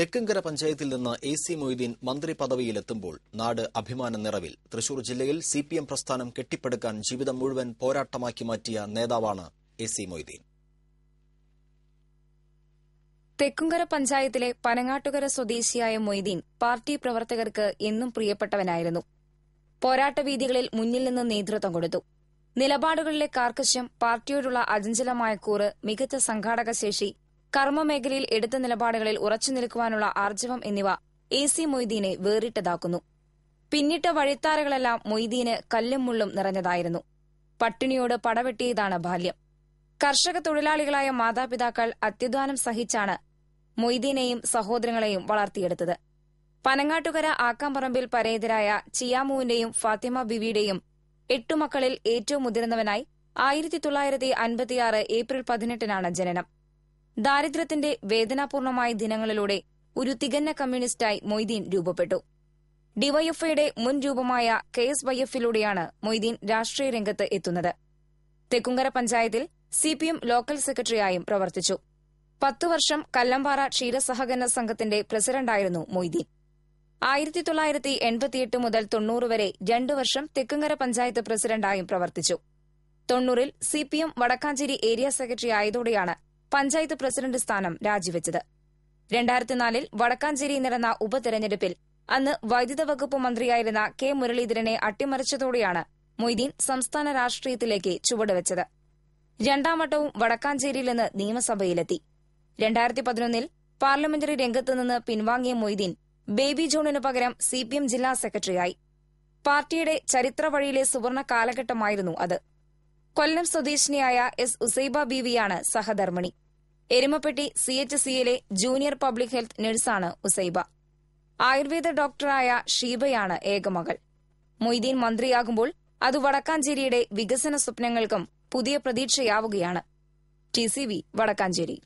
തെക്കുംകര പഞ്ചായത്തിൽ നിന്ന് A C Moideen മന്ത്രി പദവിയിലെത്തുമ്പോൾ നാട് അഭിമാന നിറവിൽ. തൃശൂർ ജില്ലയിൽ സി പി എം പ്രസ്ഥാനം കെട്ടിപ്പടുക്കാൻ ജീവിതം മുഴുവൻ പോരാട്ടമാക്കി മാറ്റിയ നേതാവാണ് എ സി മൊയ്തീൻ. തെക്കുംകര പഞ്ചായത്തിലെ പനങ്ങാട്ടുകര സ്വദേശിയായ മൊയ്തീൻ പാർട്ടി പ്രവർത്തകർക്ക് എന്നും പ്രിയപ്പെട്ടവനായിരുന്നു. പോരാട്ട പോരാട്ടവീതികളിൽ മുന്നിൽ നിന്ന് നേതൃത്വം കൊടുത്തു. നിലപാടുകളിലെ കാർക്കശ്യം പാർട്ടിയോടുള്ള അചഞ്ചലമായ കൂറ് മികച്ച സംഘാടക ശേഷി കർമ്മമേഖലയിൽ എടുത്ത നിലപാടുകളിൽ ഉറച്ചു നിൽക്കുവാനുള്ള ആർജവം എന്നിവ എ സി മൊയ്തീനെ വേറിട്ടതാക്കുന്നു. പിന്നിട്ട വഴിത്താരകളെല്ലാം മൊയ്തീന് കല്ലും മുള്ളും നിറഞ്ഞതായിരുന്നു. പട്ടിണിയോട് പടവെട്ടിയതാണ് ബാല്യം. കർഷക തൊഴിലാളികളായ മാതാപിതാക്കൾ അത്യധ്വാനം സഹിച്ചാണ് മൊയ്തീനെയും സഹോദരങ്ങളെയും വളർത്തിയെടുത്തത്. പനങ്ങാട്ടുകര ആക്കാമ്പറമ്പിൽ പരേതരായ ചിയാമുവിന്റെയും ഫാത്തിമ ബിവിയുടെയും എട്ടു മക്കളിൽ ഏറ്റവും മുതിർന്നവനായി ആയിരത്തി തൊള്ളായിരത്തി അൻപത്തിയാറ് ഏപ്രിൽ പതിനെട്ടിനാണ് ജനനം. ദാരിദ്ര്യത്തിന്റെ വേദനാപൂർണമായ ദിനങ്ങളിലൂടെ ഒരു തികഞ്ഞ കമ്മ്യൂണിസ്റ്റായി മൊയ്തീൻ രൂപപ്പെട്ടു. ഡിവൈഎഫ്ഐയുടെ മുൻ രൂപമായ കെ എസ് വൈ എഫിലൂടെയാണ് മൊയ്തീൻ രാഷ്ട്രീയ രംഗത്ത് എത്തുന്നത്. തെക്കുങ്കര പഞ്ചായത്തിൽ സിപിഎം ലോക്കൽ സെക്രട്ടറിയായും പ്രവർത്തിച്ചു. പത്തു വർഷം കല്ലമ്പാറ ക്ഷീരസഹകരണ സംഘത്തിന്റെ പ്രസിഡന്റായിരുന്നു മൊയ്തീൻ. ആയിരത്തി തൊള്ളായിരത്തി എൺപത്തിയെട്ട് മുതൽ തൊണ്ണൂറ് വരെ രണ്ടു വർഷം തെക്കുങ്കര പഞ്ചായത്ത് പ്രസിഡന്റായും പ്രവർത്തിച്ചു. തൊണ്ണൂറിൽ സിപിഎം വടക്കാഞ്ചേരി ഏരിയ സെക്രട്ടറി ആയതോടെയാണ് പഞ്ചായത്ത് പ്രസിഡന്റ് സ്ഥാനം രാജിവെച്ചത്. രണ്ടായിരത്തിനാലിൽ വടക്കാഞ്ചേരി നടന്ന ഉപതെരഞ്ഞെടുപ്പിൽ അന്ന് വൈദ്യുത വകുപ്പ് മന്ത്രിയായിരുന്ന കെ മുരളീധരനെ അട്ടിമറിച്ചതോടെയാണ് മൊയ്തീൻ സംസ്ഥാന രാഷ്ട്രീയത്തിലേക്ക് ചുവടുവെച്ചത്. രണ്ടാം വട്ടവും വടക്കാഞ്ചേരിയിൽ നിന്ന് നിയമസഭയിലെത്തി. രണ്ടായിരത്തി പതിനൊന്നിൽ പാർലമെന്ററി രംഗത്തുനിന്ന് പിൻവാങ്ങിയ മൊയ്തീൻ ബേബി ജോണിനു പകരം സിപിഎം ജില്ലാ സെക്രട്ടറിയായി. പാർട്ടിയുടെ ചരിത്ര വഴിയിലെ സുവർണ കാലഘട്ടമായിരുന്നു അത്. കൊല്ലം സ്വദേശിനിയായ എസ് ഉസൈബ ബീവിയാണ് സഹധർമ്മിണി. എരുമപ്പെട്ടി സി എച്ച് സിയിലെ ജൂനിയർ പബ്ലിക് ഹെൽത്ത് നഴ്സാണ് ഉസൈബ. ആയുർവേദ ഡോക്ടറായ ഷീബയാണ് ഏകമകൾ മൊയ്തീൻ മന്ത്രിയാകുമ്പോൾ അത് വടക്കാഞ്ചേരിയുടെ വികസന സ്വപ്നങ്ങൾക്കും പുതിയ പ്രതീക്ഷയാവുകയാണ്. T C V Vadakkanchery.